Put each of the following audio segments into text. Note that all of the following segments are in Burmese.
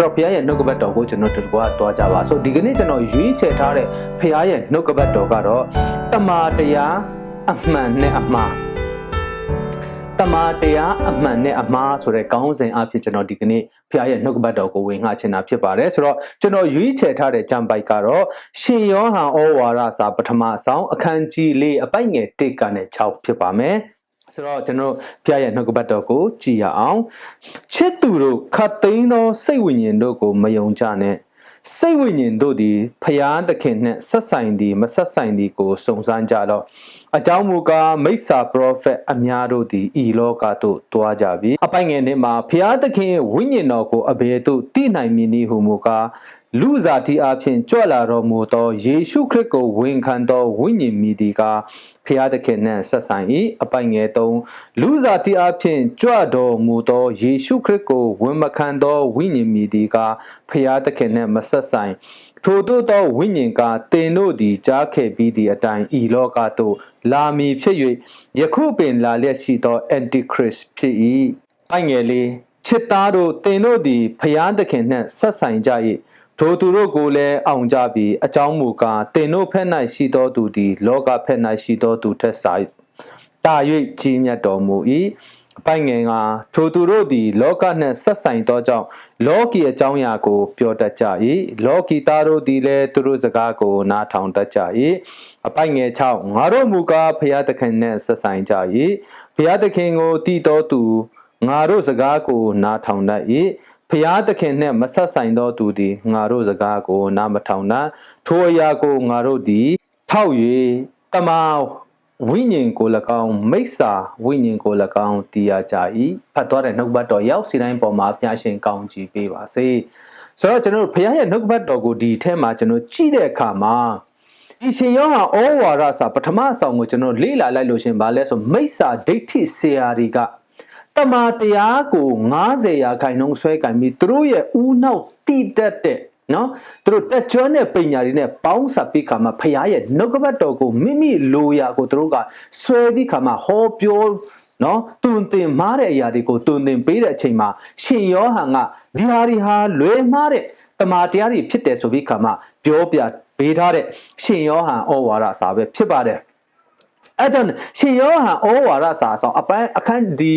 ဆိုတော့ဘုရားရဲ့နှုတ်ကပတ်တော်ကိုကျွန်တော်တို့ကတွားကြပါဆိုဒီကနေ့ကျွန်တော်ရွေးချယ်ထားတဲ့ဘုရားရဲ့နှုတ်ကပတ်တော်ကတော့တမာတရားအမှန်နဲ့အမှားတမာတရားအမှန်နဲ့အမှားဆိုတဲ့ခေါင်းစဉ်အဖြစ်ကျွန်တော်ဒီကနေ့ဖခင်ရဲ့နှုတ်ကပတ်တော်ကိုဝင်ငှချင်တာဖြစ်ပါတယ်ဆိုတော့ကျွန်တော်ရွေးချယ်ထားတဲ့ကြံပိုက်ကတော့ရှင်ယောဟန်ဩဝါဒစာပထမဆောင်အခန်းကြီးလေးအပိုက်ငယ်1ကနေ6ဖြစ်ပါမယ် ဆိုတော့ကျွန်တော်ဖခင်ရဲ့နှုတ်ကပတ်တော်ကိုကြည်ရအောင်ချစ်သူတို့ခတ်သိမ်းသောစိတ်ဝိညာဉ်တို့ကိုမယုံကြနဲ့စိတ်ဝိညာဉ်တို့သည်ဖျားသခင်နှင့်ဆက်ဆိုင်သည်မဆက်ဆိုင်သည်ကိုစုံစမ်းကြတော့အကြောင်းမူကားမိစ္ဆာပရောဖက်အများတို့သည်ဤလောကသို့တွားကြပြီအပိုင်ငယ်နှစ်မှာဖျားသခင်ဝိညာဉ်တော်ကိုအဘယ်သို့တည်နိုင်မည်နည်းဟုမူကား လူစားတိအဖြစ်ကြွလာတော်မူသောယေရှုခရစ်ကိုဝန်ခံသောဝိညာဉ်မည်ဒီကဖျားသခင်နှင့်ဆက်ဆိုင်၏အပိုင်ငယ်သုံးလူစားတိအဖြစ်ကြွတော်မူသောယေရှုခရစ်ကိုဝန်မခံသောဝိညာဉ်မည်ဒီကဖျားသခင်နှင့်မဆက်ဆိုင်ထို့သောသောဝိညာဉ်ကတင်တို့သည်ကြားခဲ့ပြီးသည့်အတိုင်းဤလောကသို့လာမည်ဖြစ်၍ယခုပင်လာလျက်ရှိသော antichrist ဖြစ်၏ပိုင်ငယ်လေးချစ်သားတို့တင်တို့သည်ဖျားသခင်နှင့်ဆက်ဆိုင်ကြ၏ ထိုသူတို့ကိုလည်းအောင်ကြပြီးအကြောင်းမူကားတင်တို့ဖက်၌ရှိသောသူသည် လောကဖက်၌ရှိသောသူထက်စာတာ၍ကြီးမြတ်တော်မူ၏အပိုင်ငယ်ကထိုသူတို့သည် လောကနှင့်ဆက်ဆိုင်သောကြောင့်လောကီအကြောင်းအရာကို ပြောတတ်ကြ၏လောကီသားတို့သည်လည်းသူတို့စကားကိုနားထောင်တတ်ကြ၏အပိုင်ငယ်6ငါတို့မူကားဖျားသခင်နှင့်ဆက်ဆိုင်ကြ၏ဖျားသခင်ကိုတည်တော်သူငါတို့စကားကိုနားထောင်တတ်၏ ဖျားသခင်နှင့်မဆက်ဆိုင်သောသူသည်ငါတို့စကားကိုနားမထောင်နှံ့ထိုအရာကိုငါတို့သည်ထောက်၍တမဝိညာဉ်ကို၎င်းမိစ္ဆာဝိညာဉ်ကို၎င်းတည်ရကြ၏ဖတ်သွားတဲ့နှုတ်ဘတ်တော်ရောက်စီတိုင်းပေါ်မှာဖျားရှင်ကောင်းချီးပေးပါစေဆိုတော့ကျွန်တော်တို့ဖျားရဲ့နှုတ်ဘတ်တော်ကိုဒီထဲမှာကျွန်တော်ကြည့်တဲ့အခါမှာဒီရှင်ယောဟန်ဩဝါဒစာပထမဆောင်ကိုကျွန်တော်လေ့လာလိုက်လို့ရှင်ဗာလဲဆိုမိစ္ဆာဒိဋ္ဌိဆရာတွေက တမာတရားကို90ရာခိုင်နှုန်းဆွဲကင်ပြီးသူတို့ရဲ့ဦးနောက်တိတက်တဲ့နော်သူတို့တက်ကြွတဲ့ပညာတွေနဲ့ပေါင်းစပ်ပြီးခါမှာဖရားရဲ့နှုတ်ကပတ်တော်ကိုမိမိလိုရာကိုသူတို့ကဆွဲပြီးခါမှာဟောပြောနော်တွင်တင်မားတဲ့အရာတွေကိုတွင်တင်ပေးတဲ့အချိန်မှာရှင်ယောဟန်ကဒီဟာဒီဟာလွဲမှားတဲ့တမာတရားတွေဖြစ်တယ်ဆိုပြီးခါမှာပြောပြပေးထားတဲ့ရှင်ယောဟန်ဩဝါဒစာပဲဖြစ်ပါတယ်အဲကြောင့်ရှင်ယောဟန်ဩဝါဒစာဆောင်အပိုင်းအခန်းဒီ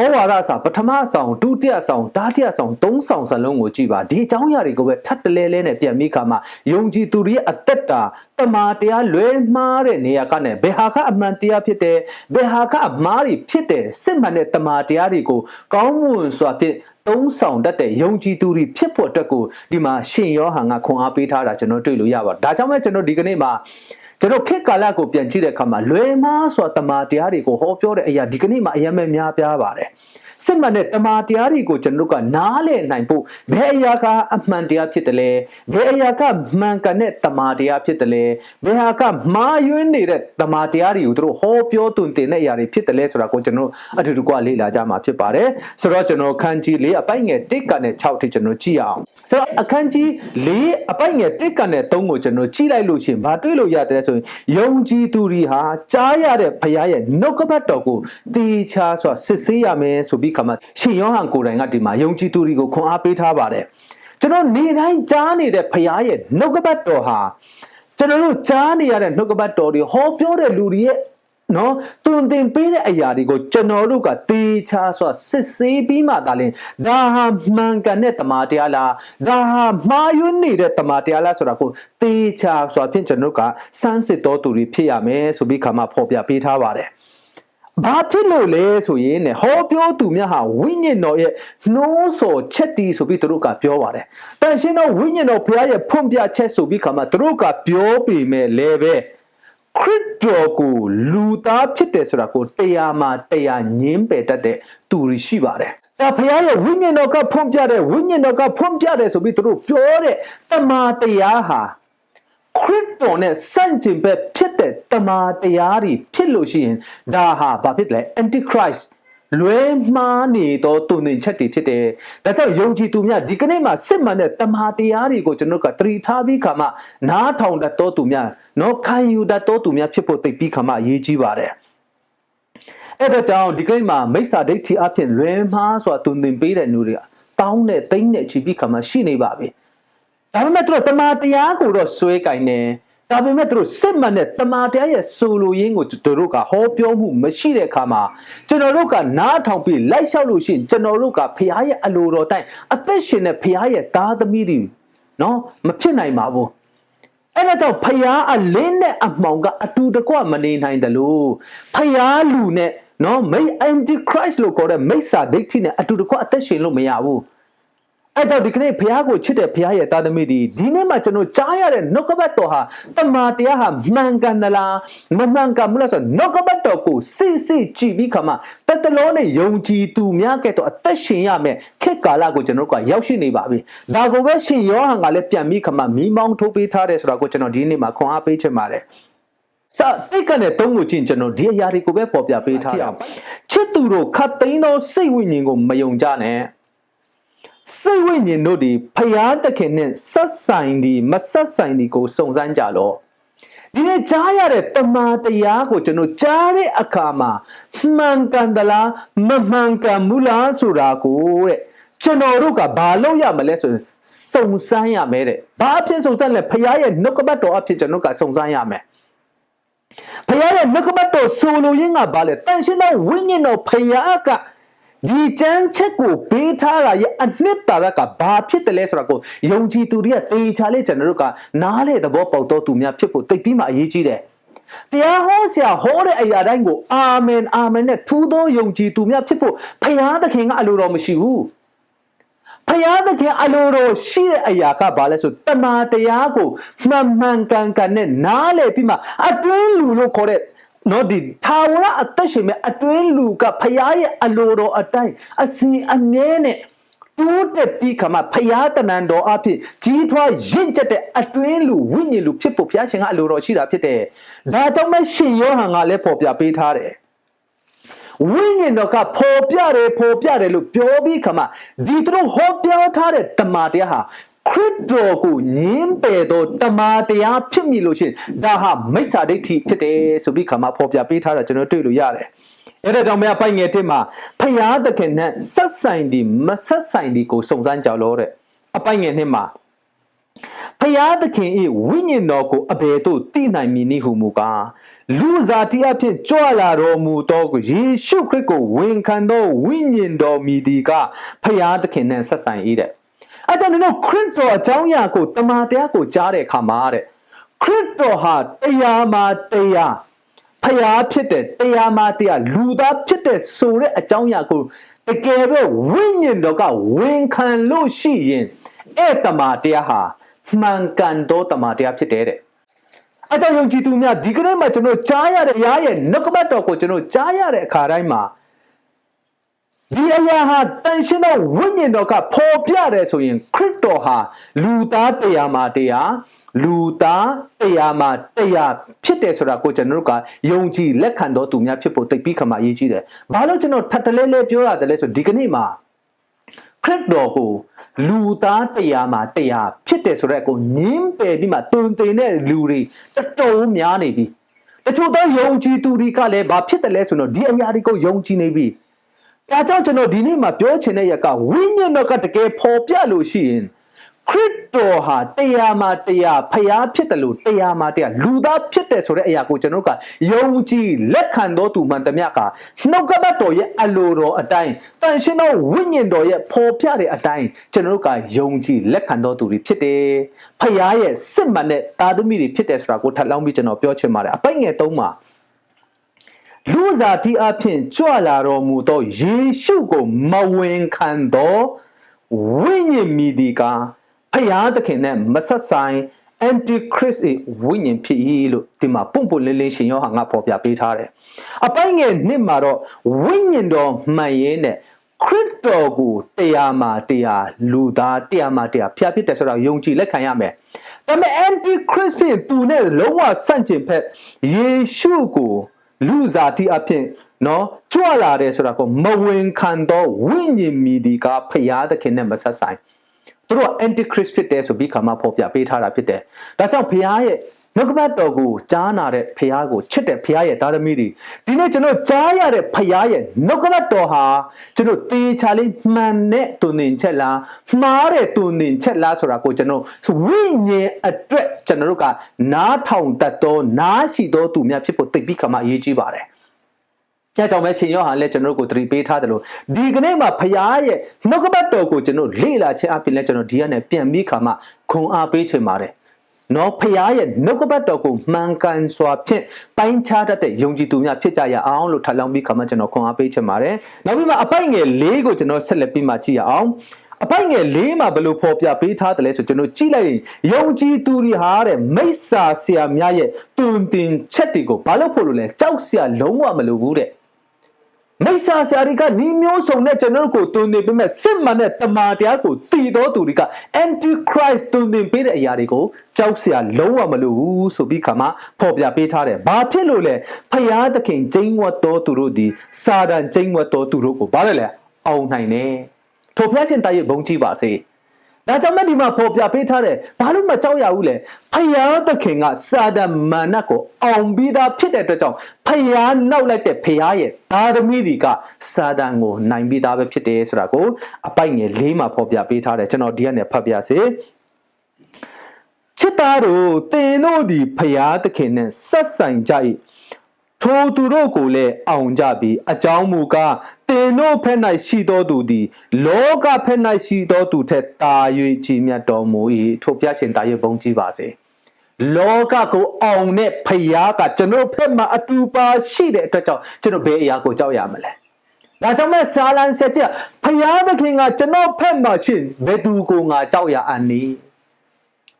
ဩဝါဒစာပထမဆောင်ဒုတိယဆောင်တတိယဆောင်သုံးဆောင်စလုံးကိုကြည့်ပါဒီအကြောင်းအရာတွေကိုပဲထပ်တလဲလဲနဲ့ပြန်ပြီးခါမှာယုံကြည်သူတွေရဲ့အသက်တာတမာတရားလွဲမှားတဲ့နေရာကနေဘယ်ဟာကအမှန်တရားဖြစ်တယ်ဘယ်ဟာကအမှားတွေဖြစ်တယ်စစ်မှန်တဲ့တမာတရားတွေကိုကောင်းမွန်စွာဖြင့်သုံးဆောင်တတ်တဲ့ယုံကြည်သူတွေဖြစ်ဖို့အတွက်ကိုဒီမှာရှင်ယောဟန်ကခွန်အားပေးထားတာကျွန်တော်တွေ့လို့ရပါတယ်ဒါကြောင့်မဲကျွန်တော်ဒီကနေ့မှာ ကျွန်တော်ခေတ်ကာလကိုပြန်ကြည့်တဲ့အခါမှာလွယ်မားစွာတမာတရားတွေကိုဟောပြောတဲ့အရာဒီကနေ့မှာအရင်ပဲများပြားပါတယ် စစ်မှန်တဲ့တမာတရားတွေကိုကျွန်တော်တို့ကနားလည်နိုင်ဖို့ဘယ်အရာကအမှန်တရားဖြစ်တယ်လဲဘယ်အရာကမှန်ကန်တဲ့တမာတရားဖြစ်တယ်လဲဘယ်ဟာကမှားယွင်းနေတဲ့တမာတရားတွေကိုတို့ဟောပြောတွင်တင်တဲ့အရာတွေဖြစ်တယ်လဲဆိုတာကိုကျွန်တော်အတူတူကလေ့လာကြမှာဖြစ်ပါတယ်ဆိုတော့ကျွန်တော်ခန်းကြီး၄အပိုက်ငယ်၁ကနဲ့6ထိကျွန်တော်ကြည့်အောင်ဆိုတော့အခန်းကြီး၄အပိုက်ငယ်၁ကနဲ့3ကိုကျွန်တော်ကြည့်လိုက်လို့ရှိရင်ဘာတွေ့လို့ရတယ်ဆိုရင်ယုံကြည်သူတွေဟာကြားရတဲ့ဘုရားရဲ့နှုတ်ကပတ်တော်ကိုတေချာစွာစစ်ဆေးရမယ်ဆိုပြီးခါမှရှင်ယောဟန်ကိုယ်တိုင်ကဒီမှာယုံကြည်သူတွေကိုခွန်အားပေးထားပါတယ်ကျွန်တော်နေတိုင်းကြားနေတဲ့ဘုရားရဲ့နှုတ်ကပတ်တော်ဟာကျွန်တော်တို့ကြားနေရတဲ့နှုတ်ကပတ်တော်တွေဟောပြောတဲ့လူတွေရဲ့နော်တွင်တင်ပေးတဲ့အရာတွေကိုကျွန်တော်တို့ကတေချာစွာစစ်ဆေးပြီးမှသာလင်ဒါဟာမှန်ကန်တဲ့တမန်တရားလားဒါဟာမှားယွင်းနေတဲ့တမန်တရားလားဆိုတာကိုတေချာစွာဖြင့်ကျွန်တော်တို့ကစမ်းစစ်တော်သူတွေဖြစ်ရမယ်ဆိုပြီးခါမှဖော်ပြပေးထားပါတယ် ဘာဖြစ်လို့လဲဆိုရင်ねဟောပြောသူများဟာဝိညာဉ်တော်ရဲ့နှိုးဆော်ချက်တီဆိုပြီးသူတို့ကပြောပါတယ်။တန်ရှင်းသောဝိညာဉ်တော်ဘုရားရဲ့ဖွင့်ပြချက်ဆိုပြီးခါမှသူတို့ကပြောပေမဲ့လည်းပဲခရစ်တော်ကိုလူသားဖြစ်တယ်ဆိုတာကိုတရားမှာတရားညင်းပယ်တတ်တဲ့သူတွေရှိပါတယ်။ဒါဘုရားရဲ့ဝိညာဉ်တော်ကဖွင့်ပြတဲ့ဝိညာဉ်တော်ကဖွင့်ပြတယ်ဆိုပြီးသူတို့ပြောတဲ့တမန်တရားဟာ ခရစ်တော်နဲ့ဆန့်ကျင်ဘက်ဖြစ်တဲ့တမာတရားတွေဖြစ်လို့ရှိရင်ဒါဟာဘာဖြစ်လဲ antichrist လွဲမှားနေသောတုန်သင်ချက်တွေဖြစ်တယ်။ဒါကြောင့်ယုံကြည်သူများဒီကနေ့မှာစစ်မှန်တဲ့တမာတရားတွေကိုကျွန်တော်တို့ကသတိထားပြီးခါမှနားထောင်တတ်သောသူများနော်ခံယူတတ်သောသူများဖြစ်ဖို့သိပြီးခါမှအရေးကြီးပါတယ်။အဲ့ဒါကြောင့်ဒီကနေ့မှာမိစ္ဆာဒိဋ္ဌိအဖြစ်လွဲမှားစွာတုန်သင်ပေးတဲ့လူတွေတောင်းနဲ့သိမ့်နဲ့ချီပြီးခါမှရှိနေပါပြီ ဒါပေမဲ့သူတို့တမာတရားကိုတော့စွဲကင်နေဒါပေမဲ့သူတို့စစ်မှန်တဲ့တမာတရားရဲ့ဆိုလိုရင်းကိုသူတို့ကဟောပြောမှုမရှိတဲ့အခါမှာကျွန်တော်တို့ကနားထောင်ပြီးလိုက်လျှောက်လို့ရှိရင်ကျွန်တော်တို့ကဖရားရဲ့အလိုတော်တိုင်းအသက်ရှင်တဲ့ဖရားရဲ့သားသမီးတွေနော်မဖြစ်နိုင်ပါဘူးအဲ့ဒါကြောင့်ဖယားအလင်းနဲ့အမှောင်ကအတူတကွမနေနိုင်တယ်လို့ဖယားလူနဲ့နော်မိတ် anti christ လို့ခေါ်တဲ့မိစ္ဆာဒိဋ္ဌိနဲ့အတူတကွအသက်ရှင်လို့မရဘူး အဲ့တော့ဒီကနေ့ဖယားကိုချစ်တဲ့ဖယားရဲ့သားသမီးတွေဒီနေ့မှကျွန်တော်ကြားရတဲ့နှုတ်ကပတ်တော်ဟာတမန်တရားဟာမှန်ကန်သလားမမှန်ကန်ဘူးလားဆိုတော့နှုတ်ကပတ်တော်ကိုစစ်စစ်ကြည့်ပြီးခါမှတတလုံးနဲ့ယုံကြည်သူများကဲ့သို့အသက်ရှင်ရမယ်ခေတ်ကာလကိုကျွန်တော်တို့ကရောက်ရှိနေပါပြီဒါကိုပဲရှင်ယောဟန်ကလည်းပြန်ပြီးခါမှမိမောင်းထိုးပေးထားတယ်ဆိုတော့ကိုကျွန်တော်ဒီနေ့မှာခွန်အားပေးချင်ပါတယ်စာတိတ်ကနေတုံးကိုချင်းကျွန်တော်ဒီအရာတွေကိုပဲပေါ်ပြပေးထားတာချစ်သူတို့ခတ်သိမ်းသောစိတ်ဝိညာဉ်ကိုမယုံကြနဲ့ စိတ်ဝိညာဉ်တို့ဒီဖျားသခင်နဲ့ဆက်ဆိုင်ဒီမဆက်ဆိုင်ဒီကိုစုံစမ်းကြလော့ဒီနေ့ကြားရတဲ့တမန်တရားကိုကျွန်တော်ကြားတဲ့အခါမှာမှန်ကန်သလားမမှန်ကန်ဘူးလားဆိုတာကိုတဲ့ကျွန်တော်တို့ကဘာလုပ်ရမလဲဆိုရင်စုံစမ်းရမယ်တဲ့ဘာအဖြစ်စုံစမ်းလဲဖရားရဲ့နှုတ်ကပတ်တော်အဖြစ်ကျွန်တော်ကစုံစမ်းရမယ်ဖရားရဲ့နှုတ်ကပတ်တော်ဆိုလိုရင်းကဘာလဲတန်ရှင်းသောဝိညာဉ်တော်ဖရားက ဒီကျမ်းချက်ကိုပေးထားတာရဲ့အနှစ်သာရကဘာဖြစ်တယ်လဲဆိုတာကိုယုံကြည်သူတွေကတေချာလေးကျွန်တော်တို့ကနားလေသဘောပေါက်တော့သူများဖြစ်ဖို့တိတ်ပြီးမှအရေးကြီးတယ်တရားဟောဆရာဟောတဲ့အရာတိုင်းကိုအာမင်အာမင်နဲ့ထူးသောယုံကြည်သူများဖြစ်ဖို့ဖခင်သခင်ကအလိုတော်မရှိဘူးဖခင်သခင်အလိုတော်ရှိတဲ့အရာကဘာလဲဆိုတမန်တရားကိုမှန်မှန်ကန်ကန်နဲ့နားလေပြီးမှအတွင်းလူလို့ခေါ်တဲ့ နော်ဒီသာဝရအသက်ရှင်မဲ့အတွင်းလူကဖခင်ရဲ့အလိုတော်အတိုင်းအစီအမြဲနဲ့တိုးတက်ပြီးခါမှဖရာတဏ္ဍတော်အဖြစ်ကြီးထွားရင့်ကျက်တဲ့အတွင်းလူဝိညာဉ်လူဖြစ်ဖို့ဘုရားရှင်ကအလိုတော်ရှိတာဖြစ်တယ်။ဒါကြောင့်မဲ့ရှင်ယောဟန်ကလည်းပေါ်ပြပေးထားတယ်။ဝိညာဉ်တော်ကပေါ်ပြတယ်ပေါ်ပြတယ်လို့ပြောပြီးခါမှဒီသူတို့ဟောပြောထားတဲ့တမန်တရားဟာ ခရစ်တော်ကိုညင်းပယ်သောတမန်တရားဖြစ်မိလို့ရှိရင်ဒါဟာမိစ္ဆာဒိဋ္ဌိဖြစ်တယ်ဆိုပြီးခါမှပေါ်ပြပေးထားတာကျွန်တော်တွေ့လို့ရတယ်။အဲ့ဒါကြောင့်မပိုင်ငယ်တစ်မှာဖျားသခင်နဲ့ဆက်ဆိုင်ဒီမဆက်ဆိုင်ဒီကိုစုံစမ်းကြောက်လို့တဲ့အပိုင်ငယ်နှစ်မှာဖျားသခင်၏ဝိညာဉ်တော်ကိုအဘယ်သို့သိနိုင်မည်နည်းဟုမူကားလူစားတိအဖြစ်ကြွလာတော်မူသောကိုယေရှုခရစ်ကိုဝန်ခံသောဝိညာဉ်တော်မည်ဒီကဖျားသခင်နဲ့ဆက်ဆိုင်၏တဲ့ အဲကြောင့်တို့ခရစ်တော်အကြောင်းအရာကိုတမန်တရားကိုကြားတဲ့အခါမှာတဲ့ခရစ်တော်ဟာတရားမှာတရားဖျားဖြစ်တဲ့တရားမှတရားလူသားဖြစ်တဲ့ဆိုတဲ့အကြောင်းအရာကိုတကယ်ပဲဝိညာဉ်တော်ကဝန်ခံလို့ရှိရင်အဲ့တမာတရားဟာမှန်ကန်သောတမာတရားဖြစ်တယ်တဲ့အကြောင်းယုံကြည်သူများဒီကနေ့မှကျွန်တော်ကြားရတဲ့ရားရဲ့နှုတ်ကပတ်တော်ကိုကျွန်တော်ကြားရတဲ့အခါတိုင်းမှာ ဒီအရာဟာတန်ရှင်းသောဝိညာဉ်တော်ကပေါ်ပြတယ်ဆိုရင်ခရစ်တော်ဟာလူသားတရားမှာတရားလူသားတရားမှာတရားဖြစ်တယ်ဆိုတာကိုကျွန်တော်တို့ကယုံကြည်လက်ခံတော်သူများဖြစ်ဖို့တိတ်ပြီးခါမှအရေးကြီးတယ်။ဘာလို့ကျွန်တော်ထပ်တလဲလဲပြောရတယ်လဲဆိုဒီကနေ့မှာခရစ်တော်ကိုလူသားတရားမှာတရားဖြစ်တယ်ဆိုတော့ကိုငင်းပယ်ပြီးမှတုံတင်တဲ့လူတွေတော်တော်များနေပြီ။တချို့သောယုံကြည်သူတွေကလည်းဘာဖြစ်တယ်လဲဆိုတော့ဒီအရာတွေကိုယုံကြည်နေပြီ။ ဒါကြောင့်ကျွန်တော်ဒီနေ့မှာပြောချင်တဲ့ရက်ကဝိညာဉ်တော်ကတကယ်ပေါ်ပြလို့ရှိရင်ခရစ်တော်ဟာတရားမှာတရားဖျားဖြစ်တယ်လို့တရားမှာတရားလူသားဖြစ်တယ်ဆိုတဲ့အရာကိုကျွန်တော်တို့ကယုံကြည်လက်ခံတော်သူမှန်သမျှကနှုတ်ကပတ်တော်ရဲ့အလိုတော်အတိုင်းတန်ရှင်းသောဝိညာဉ်တော်ရဲ့ပေါ်ပြတဲ့အတိုင်းကျွန်တော်တို့ကယုံကြည်လက်ခံတော်သူတွေဖြစ်တယ်ဖျားရဲ့စစ်မှန်တဲ့တာသမီတွေဖြစ်တယ်ဆိုတာကိုထပ်လောင်းပြီးကျွန်တော်ပြောချင်ပါတယ်အပိုင်ငယ်သုံးပါ လူစားတီအဖြစ်ကြွလာတော်မူသောယေရှုကိုမဝင်ခံသောဝိညာဉ်မီဒီကာဖယားသခင်နဲ့မဆက်ဆိုင် antichrist ဝိညာဉ်ဖြစ်၏လို့ဒီမှာပုံပုံလင်းလင်းရှင်ယောဟန်ကဖော်ပြပေးထားတယ်။အပိုင်းငယ်နှစ်မှာတော့ဝိညာဉ်တော်မှန်ရင်နဲ့ခရစ်တော်ကိုတရားမှာတရားလူသားတရားမှာတရားဖျားဖြစ်တယ်ဆိုတော့ယုံကြည်လက်ခံရမယ်။ဒါပေမဲ့ antichrist ဖြစ်သူနဲ့လုံးဝဆန့်ကျင်ဖက်ယေရှုကို လူစားတိအဖြစ်နော်ကြွလာတယ်ဆိုတာကိုမဝင်ခံတော့ဝိညာဉ်မီဒီကဖျားသခင်နဲ့မဆက်ဆိုင်။သူတို့က antichrist ဖြစ်တယ်ဆိုပြီးခါမှဖော်ပြပေးထားတာဖြစ်တယ်။ဒါကြောင့်ဘုရားရဲ့ နှုတ်ကပတ်တော်ကိုကြားနာတဲ့ဖခင်ကိုချစ်တဲ့ဖခင်ရဲ့သားသမီးတွေဒီနေ့ကျွန်တော်ကြားရတဲ့ဖခင်ရဲ့နှုတ်ကပတ်တော်ဟာကျွန်တော်တေချာလေးမှန်တဲ့တုန်သင်ချက်လားမှားတဲ့တုန်သင်ချက်လားဆိုတာကိုကျွန်တော်ဝိညာဉ်အတွက်ကျွန်တော်တို့ကနားထောင်တတ်သောနားရှိသောသူများဖြစ်ဖို့သိပြီးခါမှအရေးကြီးပါတယ်။အဲကြောင့်ပဲရှင်ယောဟန်လည်းကျွန်တော်တို့ကိုသတိပေးထားတယ်လို့ဒီကနေ့မှာဖခင်ရဲ့နှုတ်ကပတ်တော်ကိုကျွန်တော်လေ့လာခြင်းအပြင်လည်းကျွန်တော်ဒီကနေပြန်ပြီးခါမှခွန်အားပေးချင်ပါတယ်။ နော်ဖခင်ရဲ့နှုတ်ကပတ်တော်ကိုမှန်ကန်စွာဖြင့်ပိုင်းခြားတတ်တဲ့ယုံကြည်သူများဖြစ်ကြရအောင်လို့ထပ်လောင်းပြီးခါမှကျွန်တော်ခွန်အားပေးချင်ပါတယ်။နောက်ပြီးမှအပိုက်ငယ်၄ကိုကျွန်တော်ဆက်လက်ပြီးမှကြည့်ရအောင်။အပိုက်ငယ်၄မှာဘယ်လိုဖော်ပြပေးထားတယ်လဲဆိုကျွန်တော်ကြည့်လိုက်ရင်ယုံကြည်သူတွေဟာတဲ့မိစ္ဆာဆရာများရဲ့တွင်တင်ချက်တွေကိုဘာလို့ဖို့လို့လဲကြောက်စရာလုံးဝမလိုဘူးတဲ့ မိစ္ဆာဆရာတွေကနီးမျိုးစုံနဲ့ကျွန်တော်တို့ကိုတွင်တင်ပေးမဲ့စစ်မှန်တဲ့တမန်တရားကိုတည်တော်သူတွေက anti christ တွင်တင်ပေးတဲ့အရာတွေကိုကြောက်စရာလုံးဝမလိုဘူးဆိုပြီးခါမှဖော်ပြပေးထားတယ်ဘာဖြစ်လို့လဲဖယားသခင်ကျိန်းဝတ်တော်သူတို့ဒီစာဒန်ကျိန်းဝတ်တော်သူတို့ကိုဘာလဲလဲအောင်နိုင်တယ်ထိုဖျားရှင်တိုက်ရဲ့ဘုံကြည့်ပါစေ ဒါကြောင့်မဲ့ဒီမှာပေါ်ပြပေးထားတယ်ဘာလို့မကြောက်ရဘူးလဲဖယားသခင်ကစာဒန်မာနကိုအောင်ပြီးသားဖြစ်တဲ့အတွက်ကြောင့်ဖယားနောက်လိုက်တဲ့ဖယားရဲ့သားသမီးတွေကစာဒန်ကိုနိုင်ပြီးသားပဲဖြစ်တယ်ဆိုတာကိုအပိုက်ငယ်လေးမှာပေါ်ပြပေးထားတယ်ကျွန်တော်ဒီကနေဖတ်ပြစေချစ်သားတို့သင်တို့သည်ဖယားသခင်နဲ့ဆက်ဆိုင်ကြ၏ထိုသူတို့ကိုလည်းအောင်ကြပြီအကြောင်းမူကား တင်တို့ဖက်၌ရှိသောသူသည်လောကဖက်၌ရှိသောသူထက်တာ၍ကြီးမြတ်တော်မူ၏ထိုပြရှင်တာ၍ဘုန်းကြီးပါစေလောကကိုအောင်တဲ့ဖယားကကျွန်တော်ဖက်မှာအတူပါရှိတဲ့အတွက်ကြောင့်ကျွန်တော်ဘယ်အရာကိုကြောက်ရမလဲဒါကြောင့်မဲ့ဆာလန်ဆက်ချက်ဖယားသခင်ကကျွန်တော်ဖက်မှာရှင်ဘယ်သူကိုငါကြောက်ရအန်နီး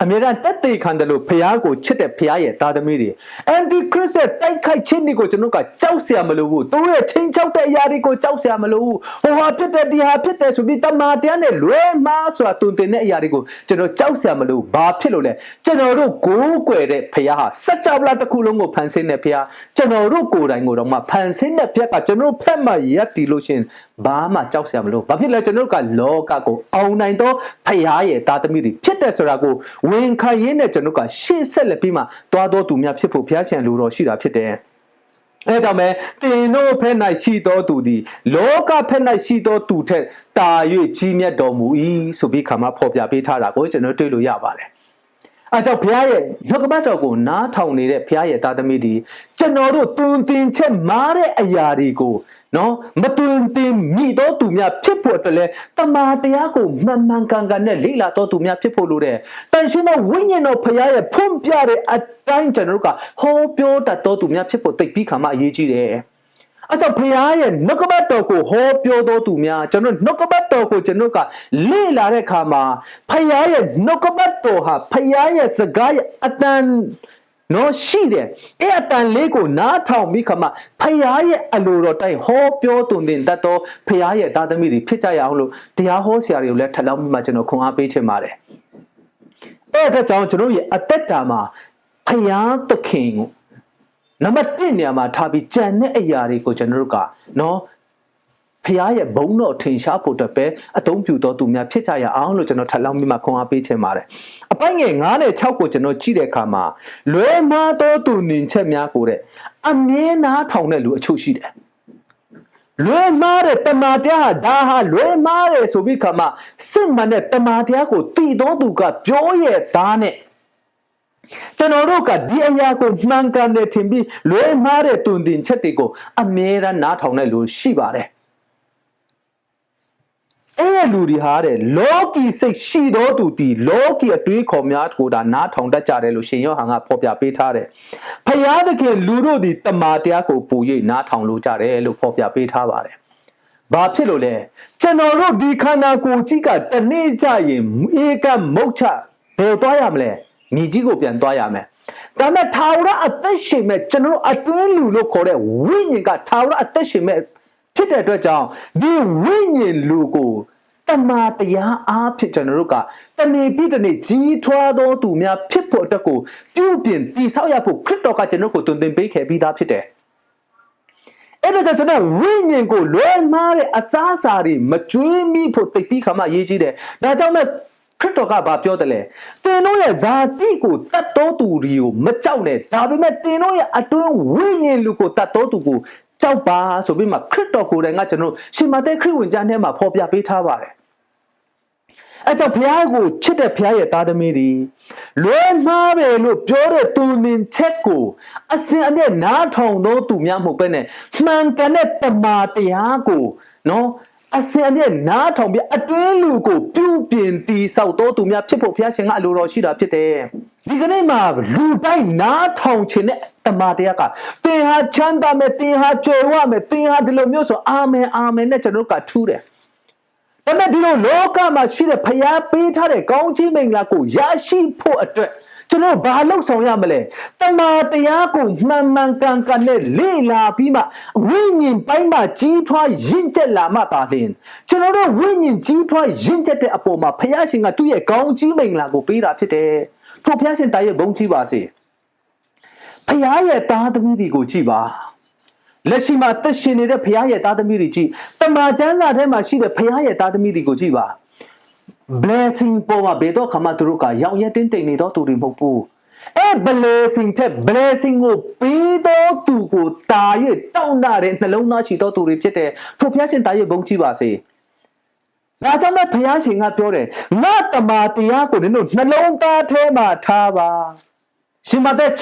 အမြဲတမ်းတက်သေးခံတယ်လို့ဖះကိုချစ်တဲ့ဖះရဲ့သားသမီးတွေအန်တီခရစ်ရဲ့တိုက်ခိုက်ခြင်းတွေကိုကျွန်တော်ကကြောက်စရာမလိုဘူးသူတို့ရဲ့ချင်းချောက်တဲ့အရာတွေကိုကြောက်စရာမလိုဘူးဟိုဟာဖြစ်တဲ့ဒီဟာဖြစ်တဲ့ဆိုပြီးတမာတရားနဲ့လွဲမှားဆိုတာတုန်တင်တဲ့အရာတွေကိုကျွန်တော်ကြောက်စရာမလိုဘူးဘာဖြစ်လို့လဲကျွန်တော်တို့ကိုးကွယ်တဲ့ဖះဟာစัจ java တစ်ခုလုံးကိုဖန်ဆင်းတဲ့ဖះကျွန်တော်တို့ကိုယ်တိုင်ကိုယ်တော့မှဖန်ဆင်းတဲ့ဖះကကျွန်တော်တို့ဖက်မှရက်တီလို့ရှင်ဘာမှကြောက်စရာမလိုဘာဖြစ်လဲကျွန်တော်တို့ကလောကကိုအောင်နိုင်သောဖះရဲ့သားသမီးတွေဖြစ်တဲ့ဆိုတာကိုဝင်ခံရင်းနဲ့ကျွန်တော်တို့ကရှေ့ဆက်လက်ပြီးမှတွားတော်သူများဖြစ်ဖို့ဘုရားရှင်လူတော်ရှိတာဖြစ်တယ်အဲကြောင့်ပဲတင်တို့ဖက်၌ရှိတော်သူသည် လောကဖက်၌ရှိတော်သူထက်တာ၍ကြီးမြတ်တော်မူ၏ဆိုပြီးခါမှဖော်ပြပေးထားတာကိုကျွန်တော်တွေ့လို့ရပါတယ်အဲကြောင့်ဘုရားရဲ့နှုတ်ကပတ်တော်ကိုနားထောင်နေတဲ့ဘုရားရဲ့သားသမီးတွေကျွန်တော်တို့တွင်တင်ချက်မားတဲ့အရာတွေကို နော်မတွင်တင်မိတော့သူများဖြစ်ဖို့အတွက်လဲတမာတရားကိုမှန်မှန်ကန်ကန်နဲ့လေ့လာတော့သူများဖြစ်ဖို့လိုတဲ့တန်ရှင်းသောဝိညာဉ်တော်ဖရားရဲ့ဖွင့်ပြတဲ့အတိုင်းကျွန်တော်တို့ကဟောပြောတတ်တော့သူများဖြစ်ဖို့သိပြီးခါမှအရေးကြီးတယ်အဲ့တော့ဖရားရဲ့နှုတ်ကပတ်တော်ကိုဟောပြောတော်သူများကျွန်တော်နှုတ်ကပတ်တော်ကိုကျွန်တော်ကလေ့လာတဲ့အခါမှာဖရားရဲ့နှုတ်ကပတ်တော်ဟာဖရားရဲ့စကားရဲ့အတန် နော်ရှိတယ်အဲ့အတန်လေးကိုနားထောင်ပြီးခါမှဖရားရဲ့အလိုတော်တိုင်းဟောပြောတုန်တင်တတ်သောဖရားရဲ့သားသမီးတွေဖြစ်ကြရအောင်လို့တရားဟောဆရာတွေကိုလည်းထပ်လောင်းပြီးမှကျွန်တော်ခွန်အားပေးချင်ပါတယ်အဲ့ဒါကြောင့်ကျွန်တော်ရဲ့အသက်တာမှာဖရားသခင်ကိုနံပါတ်1နေရာမှာထားပြီးကြံတဲ့အရာတွေကိုကျွန်တော်တို့ကနော် ဖះရဲ့ဘုံတော်ထင်ရှားဖို့အတွက်ပဲအသုံးပြုတော်သူများဖြစ်ကြရအောင်လို့ကျွန်တော်ထပ်လောင်းပြီးမှခွန်အားပေးချင်ပါတယ်။အပိုင်းငယ်9နဲ့6ကိုကျွန်တော်ကြည့်တဲ့အခါမှာလွဲမားတော်သူနင်ချက်များကိုတဲ့အမြဲနားထောင်တဲ့လူအချို့ရှိတယ်။လွဲမားတဲ့တမာတရားဟာဒါဟာလွဲမားတယ်ဆိုပြီးခါမှစစ်မှန်တဲ့တမာတရားကိုတည်တော်သူကပြောရဲ့သားနဲ့ကျွန်တော်တို့ကဒီအရာကိုမှန်ကန်တယ်ထင်ပြီးလွဲမှားတဲ့တုန်တင်ချက်တွေကိုအမြဲတမ်းနားထောင်တဲ့လူရှိပါတယ် အဲ့လူတွေဟာတဲ့လောကီစိတ်ရှိတော်သူဒီလောကီအတွေးခေါ်များကိုဒါနားထောင်တတ်ကြတယ်လို့ရှင်ယောဟန်ကဖော်ပြပေးထားတယ်။ဖယားသခင်လူတို့ဒီတမာတရားကိုပူ၍နားထောင်လို့ကြတယ်လို့ဖော်ပြပေးထားပါတယ်။ဘာဖြစ်လို့လဲကျွန်တော်တို့ဒီခန္ဓာကိုယ်ကြီးကတနေ့ကြရင်အေကမုတ်ချဘယ်သွားရမလဲ။ညီကြီးကိုပြန်သွားရမယ်။ဒါမဲ့ထာဝရအသက်ရှင်မဲ့ကျွန်တော်တို့အတွင်းလူလို့ခေါ်တဲ့ဝိညာဉ်ကထာဝရအသက်ရှင်မဲ့ ဖြစ်တဲ့အတွက်ကြောင့်ဒီဝိညာဉ်လူကိုတမာတရားအားဖြင့်ကျွန်တော်တို့ကတနေ့ပြည့်တနေ့ကြီးထွားသောသူများဖြစ်ဖို့အတွက်ကိုပြုပြင်တည်ဆောက်ရဖို့ခရစ်တော်ကကျွန်တော်ကိုတွင်တင်ပေးခဲ့ပြီးသားဖြစ်တယ်။အဲ့ဒါကြောင့်ကျွန်တော်ဝိညာဉ်ကိုလွယ်မားတဲ့အစားအစာတွေမကျွေးမိဖို့တိတ်ပြီးခါမှရေးကြည့်တယ်။ဒါကြောင့်မဲ့ခရစ်တော်ကဘာပြောတယ်လဲသင်တို့ရဲ့ဇာတိကိုတတ်တော်သူတွေကိုမကြောက်နဲ့ဒါပေမဲ့သင်တို့ရဲ့အတွင်းဝိညာဉ်လူကိုတတ်တော်သူကို ကြောက်ပါဆိုပြီးမှခရစ်တော်ကိုယ်တိုင်ကကျွန်တော်ရှင်မသက်ခရစ်ဝင်ကျမ်းထဲမှာဖော်ပြပေးထားပါတယ်အဲကြောင့်ဘုရားကိုချစ်တဲ့ဘုရားရဲ့သားသမီးတွေလွဲမှားတယ်လို့ပြောတဲ့သူမြင်ချက်ကိုအစဉ်အမြဲနားထောင်သောသူများမဟုတ်ပဲနဲ့မှန်ကန်တဲ့တမာတရားကိုနော် အစဉ်အမြဲနားထောင်ပြီးအတွင်းလူကိုပြုပြင်တည်ဆောက်သောသူများဖြစ်ဖို့ဘုရားရှင်ကအလိုတော်ရှိတာဖြစ်တယ်ဒီကနေ့မှာလူတိုင်းနားထောင်ခြင်းနဲ့တမာတရားကသင်ဟာချမ်းသာမယ်သင်ဟာကြွယ်ဝမယ်သင်ဟာဒီလိုမျိုးဆိုအာမင်အာမင်နဲ့ကျွန်တော်တို့ကထူးတယ်ဒါပေမဲ့ဒီလိုလောကမှာရှိတဲ့ဖျားပေးထားတဲ့ကောင်းချီးမင်္ဂလာကိုရရှိဖို့အတွက် ကျွန်တော်ဘာလုပ်ဆောင်ရမလဲတမန်တရားကိုမှန်မှန်ကန်ကန်နဲ့လေ့လာပြီးမှဝိညာဉ်ပိုင်းမှာကြီးထွားရင့်ကျက်လာမှသာလျှင်ကျွန်တော်တို့ဝိညာဉ်ကြီးထွားရင့်ကျက်တဲ့အပေါ်မှာဖျားရှင်ကသူ့ရဲ့ကောင်းချီးမင်္ဂလာကိုပေးတာဖြစ်တယ်ထို့ဖျားရှင်တာရဲ့ဘုန်းကြီးပါစေဖျားရဲ့သားသမီးတွေကိုကြည်ပါလက်ရှိမှာသက်ရှင်နေတဲ့ဘုရားရဲ့သားသမီးတွေကြည့်တမန်ကျမ်းစာထဲမှာရှိတဲ့ဘုရားရဲ့သားသမီးတွေကိုကြည့်ပါ blessing ပေါ်မှာဘယ်တော့ခါမှသူတို့ကရောင်ရဲတင်းတိမ်နေတော့သူတွေမဟုတ်ဘူးအဲ blessing တဲ့ blessing ကိုပေးတော့သူကိုတာ၍တောင်းတတဲ့နှလုံးသားရှိတော့သူတွေဖြစ်တဲ့ထိုဘုရားရှင်တာရဲ့ဘုန်းကြီးပါစေဒါကြောင့်မဲ့ဘုရားရှင်ကပြောတယ်ငါတမာတရားကိုနင်တို့နှလုံးသားထဲမှာထားပါရှင်မသက်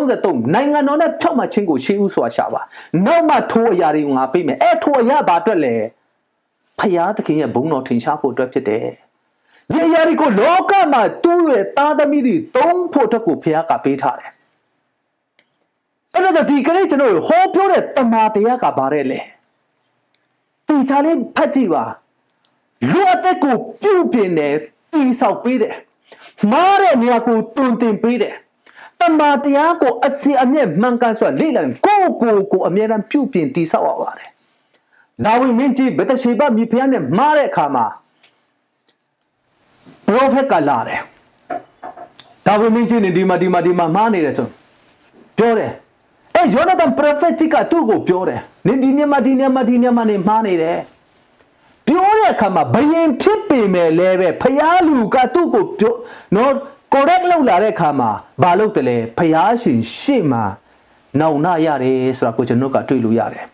633နိုင်ငံတော်နဲ့ဖြောက်မှချင်းကိုရှေးဥစွာရှာပါနောက်မှထိုးအရာတွေကိုငါပေးမယ်အဲ့ထိုးအရာဘာအတွက်လဲဖယားသခင်ရဲ့ဘုန်းတော်ထင်ရှားဖို့အတွက်ဖြစ်တယ် ဒီအရာတွေကိုလောကမှာသူ့ရဲ့သားသမီးတွေသုံးဖို့အတွက်ကိုဖယားကပေးထားတယ်အဲ့ဒါကြောင့်ဒီကနေ့ကျွန်တော်တို့ဟောပြောတဲ့တမာတရားကဘာတဲ့လဲတီချာလေးဖတ်ကြည့်ပါလူအသက်ကိုပြုတ်ပြင်တယ်တီဆောက်ပေးတယ်မားတဲ့နေရာကိုတွင်တင်ပေးတယ်တမန်တရားကိုအစီအမြဲမှန်ကန်စွာလေ့လာရင်ကိုယ့်ကိုယ်ကိုအမြဲတမ်းပြုပြင်တည်ဆောက်ရပါတယ်။ဒါဝင်မင်းကြီးဘတရှိဘမိဖုရားနဲ့မားတဲ့အခါမှာ ပရောဖက်ကလာတယ်။ဒါဝင်မင်းကြီးနေဒီမှာဒီမှာဒီမှာမားနေတယ်ဆိုပြောတယ်။အဲယောနသန်ပရောဖက်ကြီးကသူ့ကိုပြောတယ်။နင်ဒီညမှာဒီညမှာဒီညမှာနေမားနေတယ်။ပြောတဲ့အခါမှာဘယင်ဖြစ်ပေမဲ့လည်းပဲဖျားလူကသူ့ကိုပြောနော် correct လောက်လာတဲ့အခါမှာဘာလုပ်တယ်လဲဖျားရှင်ရှေ့မှာ နောင်နာရတယ်ဆိုတာကိုကျွန်တော်တို့ကတွေ့လို့ရတယ်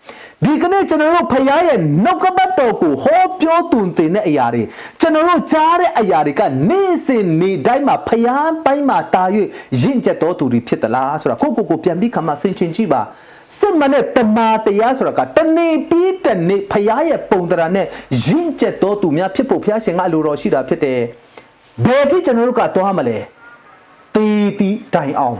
ဒီကနေ့ကျွန်တော်တို့ဖျားရဲ့နှုတ်ကပတ်တော်ကိုဟောပြောတွင်တင်တဲ့အရာတွေကျွန်တော်တို့ကြားတဲ့အရာတွေကနေ့စဉ်နေ့တိုင်းမှာဖျားပိုင်းမှာတာ၍ရင့်ကျက်တော်သူတွေဖြစ်သလားဆိုတာကိုယ့်ကိုယ်ကိုပြန်ပြီးခါမှဆင်ခြင်ကြည့်ပါစစ်မှန်တဲ့တမာတရားဆိုတာကတနေ့ပြီးတနေ့ဖရားရဲ့ပုံတရာနဲ့ရင့်ကျက်တော်သူများဖြစ်ဖို့ဖရားရှင်ကအလိုတော်ရှိတာဖြစ်တယ်။ဘယ်အထိကျွန်တော်တို့ကသွားမလဲ။တီတီတိုင်အောင်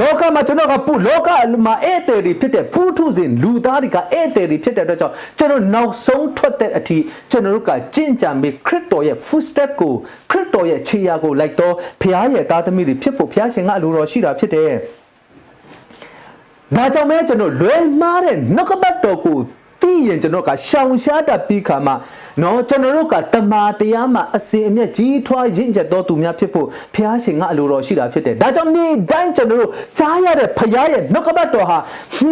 လောကမှာကျွန်တော်ကပုလောကမှာဧည့်သည်တွေဖြစ်တဲ့ပုထုဇဉ်လူသားတွေကဧည့်သည်တွေဖြစ်တဲ့အတွက်ကြောင့်ကျွန်တော်နောက်ဆုံးထွက်တဲ့အထိကျွန်တော်တို့ကကြင်ကြံပြီးခရစ်တော်ရဲ့ footstep ကိုခရစ်တော်ရဲ့ခြေရာကိုလိုက်တော့ဖရားရဲ့သားသမီးတွေဖြစ်ဖို့ဖရားရှင်ကအလိုတော်ရှိတာဖြစ်တယ်။ဒါကြောင့်မဲကျွန်တော်လွယ်မှားတဲ့နှုတ်ကပတ်တော်ကို သိရင်ကျွန်တော်ကရှောင်ရှားတတ်ပြီးခါမှနော်ကျွန်တော်တို့ကတမာတရားမှာအစဉ်အမျက်ကြီးထွားရင့်ကျက်တော်သူများဖြစ်ဖို့ဖះရှင်ကအလိုတော်ရှိတာဖြစ်တယ်ဒါကြောင့်နေ့တိုင်းကျွန်တော်တို့ကြားရတဲ့ဖះရဲ့နှုတ်ကပတ်တော်ဟာ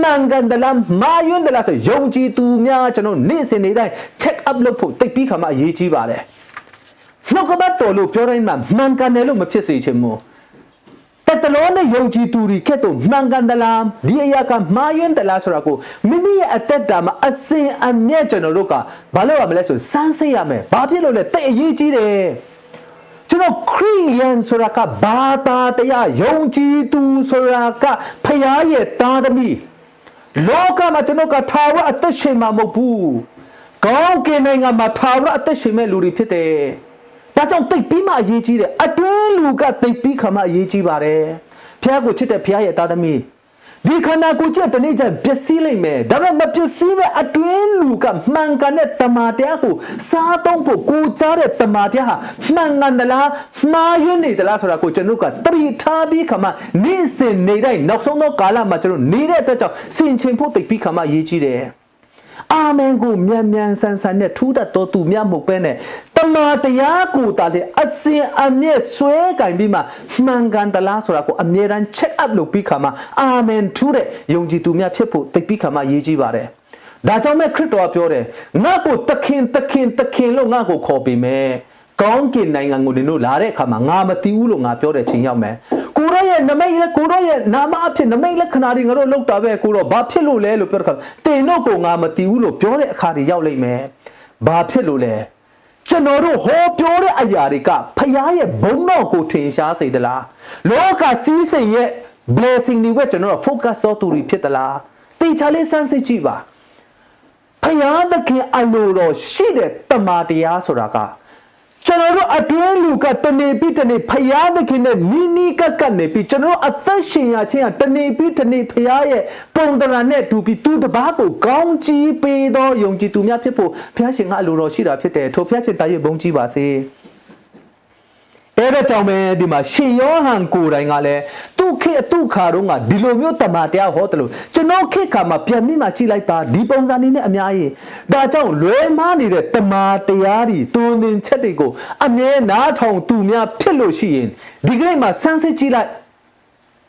မှန်ကန်သလားမာယွန်းသလားဆိုယုံကြည်သူများကျွန်တော်နေ့စဉ်နေ့တိုင်း check up လုပ်ဖို့တိတ်ပြီးခါမှအရေးကြီးပါတယ်နှုတ်ကပတ်တော်လို့ပြောတိုင်းမှာမှန်ကန်တယ်လို့မဖြစ်စေချင်ဘူး တတလုံးနဲ့ယုံကြည်သူတွေကဲ့သို့မှန်ကန်သလားဒီအရာကမှားယွင်းသလားဆိုတာကိုမိမိရဲ့အသက်တာမှာအစဉ်အမြဲကျွန်တော်တို့ကဘာလို့ရမလဲဆိုစမ်းစစ်ရမယ်ဘာဖြစ်လို့လဲတိတ်အရေးကြီးတယ်ကျွန်တော်ခရီးယန်ဆိုတာကဘာသာတရားယုံကြည်သူဆိုတာကဖခင်ရဲ့သားသမီးလောကမှာကျွန်တော်ကထာဝရအသက်ရှင်မှာမဟုတ်ဘူးကောင်းကင်နိုင်ငံမှာထာဝရအသက်ရှင်မဲ့လူတွေဖြစ်တယ် ဒါကြောင့်တိတ်ပြီးမှအရေးကြီးတယ်အတွင်းလူကတိတ်ပြီးခါမှအရေးကြီးပါတယ်ဖခင်ကိုချစ်တဲ့ဖခင်ရဲ့သားသမီးဒီခန္ဓာကိုယ်ချက်တနေ့ကျရင်ပျက်စီးလိမ့်မယ်ဒါပေမဲ့မပျက်စီးမဲ့အတွင်းလူကမှန်ကန်တဲ့တမာတရားကိုစားသုံးဖို့ကိုကြားတဲ့တမာတရားဟာမှန်ကန်သလားမှားယွင်းနေသလားဆိုတာကိုကျွန်တော်ကတတိထားပြီးခါမှနေ့စဉ်နေတိုင်းနောက်ဆုံးသောကာလမှာကျွန်တော်နေတဲ့အတွက်ကြောင့်စင်ချင်ဖို့တိတ်ပြီးခါမှအရေးကြီးတယ်အာမင်ကိုမြန်မြန်ဆန်ဆန်နဲ့ထူးတတ်တော်သူများမဟုတ်ပဲနဲ့တ မန်တရားကိုတာလေအစင်အမျက်ဆွဲကင်ပြီးမှမှန်ကန်သလားဆိုတာကိုအမြဲတမ်း check up လုပ်ပြီးခါမှအာမင်ထူးတဲ့ယုံကြည်သူများဖြစ်ဖို့တိတ်ပြီးခါမှရေးကြည့်ပါတယ်ဒါကြောင့်မဲ့ခရစ်တော်ကပြောတယ်ငါ့ကိုသခင်သခင်သခင်လို့ငါ့ကိုခေါ်ပေမဲ့ကောင်းကင်နိုင်ငံကိုနင်တို့လာတဲ့အခါမှာငါမသိဘူးလို့ငါပြောတဲ့ချိန်ရောက်မယ်ကိုရောရဲ့နမိတ်လည်းကိုရောရဲ့နာမအဖြစ်နမိတ်လက္ခဏာတွေငါတို့လောက်တာပဲကိုရောဘာဖြစ်လို့လဲလို့ပြောတဲ့အခါတင်တို့ကိုငါမသိဘူးလို့ပြောတဲ့အခါတွေရောက်လိမ့်မယ်ဘာဖြစ်လို့လဲ ကျွန်တော်တို့ဟောပြောတဲ့အရာတွေကဖခင်ရဲ့ဘုန်းတော်ကိုထင်ရှားစေသလားလောကစည်းစိမ်ရဲ့ blessing တွေကကျွန်တော်တို့ focus တော့သူတွေဖြစ်သလားတေချာလေးစမ်းစစ်ကြည့်ပါဖခင်သခင်အလိုတော်ရှိတဲ့တမန်တရားဆိုတာက ကျွန်တော်တို့အတွင်းလူကတနေပြီးတနေဖခင်သခင်နဲ့နီးနီးကပ်ကပ်နေပြီးကျွန်တော်တို့အသက်ရှင်ရခြင်းကတနေပြီးတနေဖခင်ရဲ့ပုံသဏ္ဍာန်နဲ့တူပြီးသူတပားကိုကောင်းကြီးပေးသောယုံကြည်သူများဖြစ်ဖို့ဖခင်ရှင်ကအလိုတော်ရှိတာဖြစ်တယ်ထိုဖခင်ရှင်တာရဲ့ဘုန်းကြီးပါစေ အဲ့ဒါကြောင့်ပဲဒီမှာရှင်ယောဟန်ကိုယ်တိုင်ကလည်းသူ့ခေတ်သူ့ခါတုန်းကဒီလိုမျိုးတမန်တရားဟောတယ်လို့ကျွန်တော်ခေတ်ခါမှာပြန်မိမှကြည့်လိုက်ပါဒီပုံစံလေးနဲ့အများကြီးဒါကြောင့်လွဲမားနေတဲ့တမန်တရားတွေတွင်တင်ချက်တွေကိုအမြဲနားထောင်သူများဖြစ်လို့ရှိရင်ဒီကနေ့မှာစမ်းစစ်ကြည့်လိုက်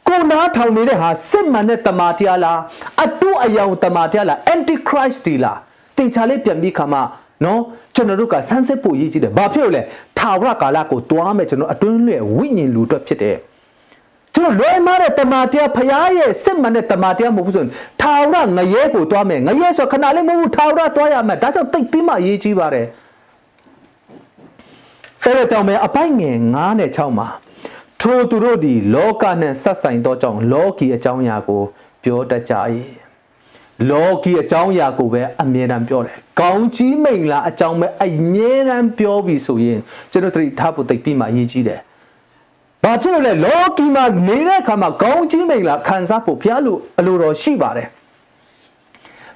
ကိုနားထောင်နေတဲ့ဟာစစ်မှန်တဲ့တမာတရားလားအတုအယောင်တမာတရားလား antichrist တီလားတေချာလေးပြန်ပြီးခါမှ နော်ကျွန်တော်တို့ကဆန်းစစ်ဖို့ရည်ကြည့်တယ်ဘာဖြစ်လို့လဲထာဝရကာလကိုတွားမယ်ကျွန်တော်အတွင်းလွဲ့ဝိညာဉ်လူအတွက်ဖြစ်တယ်ကျွန်တော်လွယ်မားတဲ့တမာတရားဖရားရဲ့စစ်မှန်တဲ့တမာတရားမဟုတ်ဘူးဆိုရင်ထာဝရငရဲကိုတွားမယ်ငရဲဆိုခဏလေးမဟုတ်ဘူးထာဝရတွားရမယ်ဒါကြောင့်တိတ်ပြီးမှရေးကြည့်ပါတယ်အဲ့ဒါကြောင့်ပဲအပိုက်ငယ်9နဲ့6မှာထိုသူတို့သည်လောကနှင့်ဆက်ဆိုင်သောကြောင့်လောကီအကြောင်းအရာကို ပြောတတ်ကြ၏ လောကီအကြောင်းအရာကိုပဲအမြဲတမ်းပြောတယ်။ကောင်းကြီးမိန်လာအကြောင်းပဲအမြဲတမ်းပြောပြီးဆိုရင်ကျွန်တော်တို့ထားဖို့တိတ်ပြီးမှအရေးကြီးတယ်။ဘာဖြစ်လို့လဲလောကီမှာနေတဲ့အခါမှာကောင်းကြီးမိန်လာခံစားဖို့ဘုရားလိုအလိုတော်ရှိပါတယ်။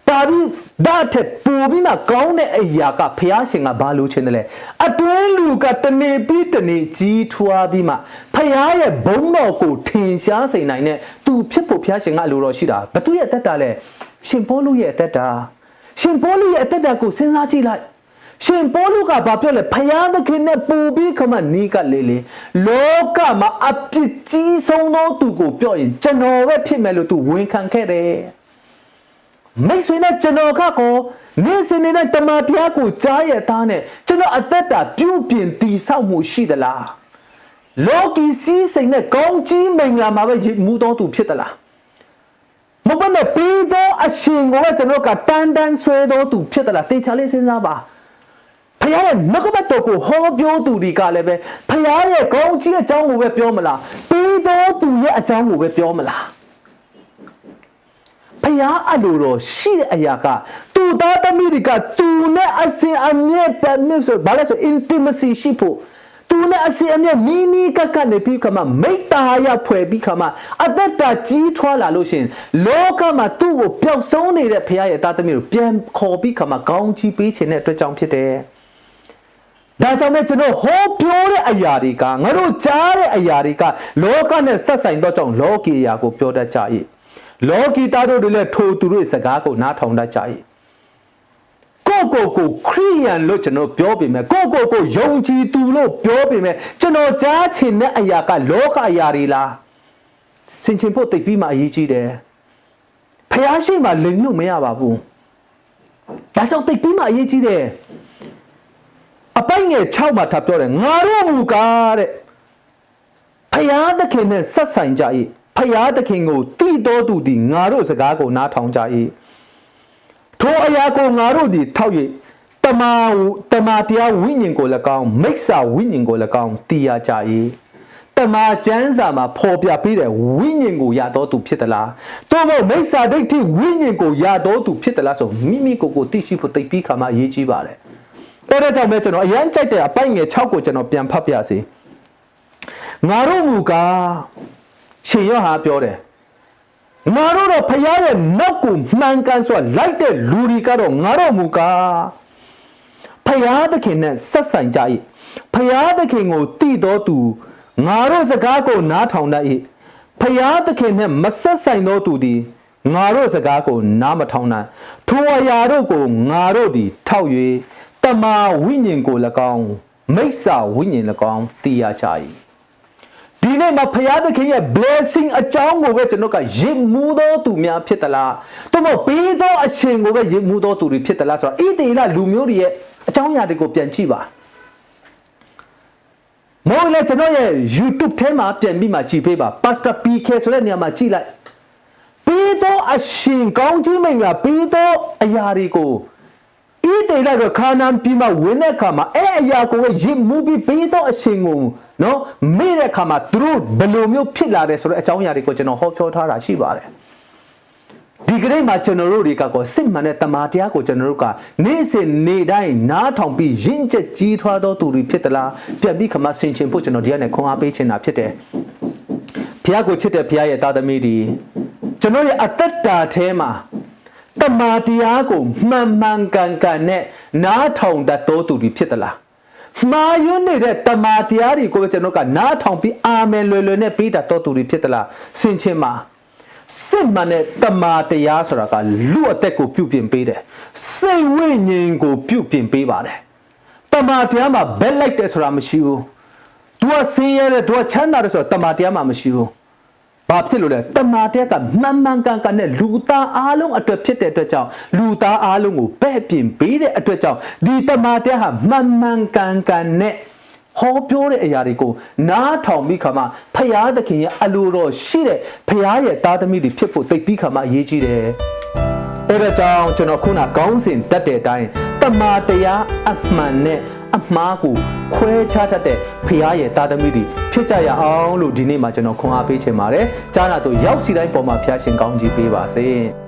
ပါပြီးဒါထက်ပိုပြီးမှကောင်းတဲ့အရာကဘုရားရှင်ကဘာလို့ခြင်းတယ်လဲအတွင်းလူကတနေပြီးတနေကြီးထွားပြီးမှဘုရားရဲ့ဘုန်းတော်ကိုထင်ရှားစေနိုင်တဲ့သူဖြစ်ဖို့ဘုရားရှင်ကအလိုတော်ရှိတာဘသူရဲ့အသက်တာလဲ ရှင်ပေါလုရဲ့အသက်တာရှင်ပေါလုရဲ့အသက်တာကိုစဉ်းစားကြည့်လိုက်ရှင်ပေါလုကဘာပြောလဲဖယားသခင်နဲ့ပူပြီးခမနီးကလေးလေးလောကမှာအပြစ်ကြီးဆုံးသောသူကိုပြောရင်ကျွန်တော်ပဲဖြစ်မယ်လို့သူဝန်ခံခဲ့တယ်မိတ်ဆွေနဲ့ကျွန်တော်ကကောနေ့စဉ်နေတဲ့တမန်တရားကိုကြားရသားနဲ့ကျွန်တော်အသက်တာပြုပြင်တည်ဆောက်မှုရှိသလားလောကီစည်းစိမ်နဲ့ကောင်းကြီးမင်္ဂလာမှာပဲမူတော်သူဖြစ်သလားမဟုတ်ဘဲပြီးသော အရှင်ကိုပဲကျွန်တော်ကတန်တန်ဆွဲတော်သူဖြစ်သလားတေချာလေးစဉ်းစားပါဖခင်ရဲ့နှုတ်ကပတ်တော်ကိုဟောပြောသူတွေကလည်းပဲဖခင်ရဲ့ကောင်းကြီးအကြောင်းကိုပဲပြောမလားပြီးသောသူရဲ့အကြောင်းကိုပဲပြောမလားဖျားအလိုတော်ရှိတဲ့အရာကသူသားသမီးတွေကသူနဲ့အစဉ်အမြဲပဲမြစ်ဆိုဘာလဲဆို intimacy ရှိဖို့ သူနဲ့အစဉ်အမြဲနီးနီးကပ်ကပ်နေပြီးခါမှမိတ္တာရဖွဲ့ပြီးခါမှအသက်တာကြီးထွားလာလို့ရှင်လောကမှာသူ့ကိုပျောက်ဆုံးနေတဲ့ဖခင်ရဲ့သားသမီးကိုပြန်ခေါ်ပြီးခါမှကောင်းချီးပေးခြင်းတဲ့အတွက်ကြောင့်ဖြစ်တယ်ဒါကြောင့်လည်းကျွန်တော်ဟောပြောတဲ့အရာတွေကငါတို့ကြားတဲ့အရာတွေကလောကနဲ့ဆက်ဆိုင်သောကြောင့်လောကီအရာကိုပြောတတ်ကြ၏လောကီသားတို့တွေလည်းထိုသူတို့စကားကိုနားထောင်တတ်ကြ၏ ကိုကိုကိုခရိယန်လို့ကျွန်တော်ပြောပေမဲ့ကိုကိုကိုယုံကြည်သူလို့ပြောပေမဲ့ကျွန်တော်ကြားချင်တဲ့အရာကလောကအရာတွေလားစင်ချင်ဖို့တိတ်ပြီးမှအရေးကြီးတယ်ဖះရှိမှလိန်လို့မရပါဘူးဒါကြောင့်တိတ်ပြီးမှအရေးကြီးတယ်အပိုင်ငယ်6မှာထပ်ပြောတယ်ငါတို့မူကားတဲ့ဖះသခင်နဲ့ဆက်ဆိုင်ကြ၏ဖယားသခင်ကိုတိတော်သူသည်ငါတို့စကားကိုနားထောင်ကြ၏ ထိုအရာကိုငါတို့သည်ထောက်၍တမာတမာတရားဝိညာဉ်ကို၎င်းမိစ္ဆာဝိညာဉ်ကို၎င်းတည်ရကြ၏တမာကျမ်းစာမှာဖော်ပြပေးတဲ့ဝိညာဉ်ကိုရတော်သူဖြစ်သလားသို့မဟုတ်မိစ္ဆာဒိဋ္ဌိဝိညာဉ်ကိုရတော်သူဖြစ်သလားဆိုမိမိကိုယ်ကိုသိရှိဖို့သိပြီးခါမှအရေးကြီးပါတယ်အဲ့ဒါကြောင့်ပဲကျွန်တော်အရန်ကြိုက်တဲ့အပိုက်ငယ်6ကိုကျွန်တော်ပြန်ဖတ်ပြစီငါတို့မူကားရှင်ယောဟာပြောတယ် ငါတို့တော့ဖရားရဲ့နောက်ကိုမှန်ကန်စွာလိုက်တဲ့လူတွေကတော့ငါတို့မူကားဖရားသခင်နဲ့ဆက်ဆိုင်ကြ၏ဖရားသခင်ကိုတည်တော်သူငါတို့စကားကိုနားထောင်တတ်၏ဖရားသခင်နဲ့မဆက်ဆိုင်သောသူသည်ငါတို့စကားကိုနားမထောင်နိုင်ထိုအရာတို့ကိုငါတို့သည် ထောက်၍တမာဝိညာဉ်ကို၎င်းမိစ္ဆာဝိညာဉ်၎င်းတည်ရကြ၏ ဒီနေ့မှာဖခင်သခင်ရဲ့ blessing အကြောင်းကိုပဲကျွန်တော်ကရစ်မှုသောသူများဖြစ်သလားသို့မဟုတ်ပေးသောအရှင်ကိုပဲရစ်မှုသောသူတွေဖြစ်သလားဆိုတော့ဣသေလလူမျိုးတွေရဲ့အကြောင်းအရာတွေကိုပြန်ကြည့်ပါမဟုတ်လေကျွန်တော်ရဲ့ YouTube ထဲမှာပြန်ပြီးမှကြည့်ပေးပါ Pastor PK ဆိုတဲ့နေရာမှာကြည့်လိုက်ပြီးတော့အရှင်ကောင်းကြီးမင်္ဂလာပြီးတော့အရာတွေကိုဤတေလိုက်တော့ခါနန်ပြီးမှဝင်တဲ့အခါမှာအဲ့အရာကိုရစ်မှုပြီးပြီးတော့အရှင်ကို နော်မေ့တဲ့အခါမှာသူတို့ဘယ်လိုမျိုးဖြစ်လာတယ်ဆိုတဲ့အကြောင်းအရာတွေကိုကျွန်တော်ဟောပြောထားတာရှိပါတယ်ဒီကနေ့မှာကျွန်တော်တို့တွေကကောစစ်မှန်တဲ့တမာတရားကိုကျွန်တော်တို့ကနေ့စဉ်နေ့တိုင်းနားထောင်ပြီးရင့်ကျက်ကြီးထွားသောသူတွေဖြစ်သလားပြန်ပြီးခမဆင်ခြင်ဖို့ကျွန်တော်ဒီကနေခွန်အားပေးချင်တာဖြစ်တယ်ဘုရားကိုချစ်တဲ့ဘုရားရဲ့သားသမီးတွေကျွန်တော်ရဲ့အသက်တာထဲမှာတမာတရားကိုမှန်မှန်ကန်ကန်နဲ့နားထောင်တတ်သောသူတွေဖြစ်သလား မှားယွင်းနေတဲ့တမာတရားတွေကိုကျွန်တော်ကနားထောင်ပြီးအာမင်လွယ်လွယ်နဲ့ပေးတတ်သောသူတွေဖြစ်သလားဆင်ခြင်ပါစစ်မှန်တဲ့တမာတရားဆိုတာကလူအသက်ကိုပြုပြင်ပေးတယ်စိတ်ဝိညာဉ်ကိုပြုပြင်ပေးပါတယ်တမာတရားမှာဘက်လိုက်တယ်ဆိုတာမရှိဘူး तू ကဆင်းရဲတယ် तू ကချမ်းသာတယ်ဆိုတာတမာတရားမှာမရှိဘူး ဘာဖြစ်လို့လဲတမာတရားကမှန်မှန်ကန်ကန်နဲ့လူသားအားလုံးအတွက်ဖြစ်တဲ့အတွက်ကြောင့်လူသားအားလုံးကိုပဲ့ပြင်ပေးတဲ့အတွက်ကြောင့်ဒီတမာတရားဟာမှန်မှန်ကန်ကန်နဲ့ဟောပြောတဲ့အရာတွေကိုနားထောင်ပြီးခါမှဖရာသခင်ရဲ့အလိုတော်ရှိတဲ့ဖရာရဲ့သားသမီးတွေဖြစ်ဖို့တိတ်ပြီးခါမှအရေးကြီးတယ်။အဲဒါကြောင့်ကျွန်တော်ခုနကောင်းစဉ်တက်တဲ့အတိုင်းတ မာတရားအမှန်နဲ့အမှားကိုခွဲခြားတတ်တဲ့ဖရာရဲ့သားသမီးတွေဖြစ်ကြရအောင်လို့ဒီနေ့မှာကျွန်တော်ခွန်အားပေးချင်ပါတယ်။ကြားနာတော့ရောက်စီတိုင်းပေါ်မှာဖရာရှင်ကောင်းကြီးပေးပါစေ။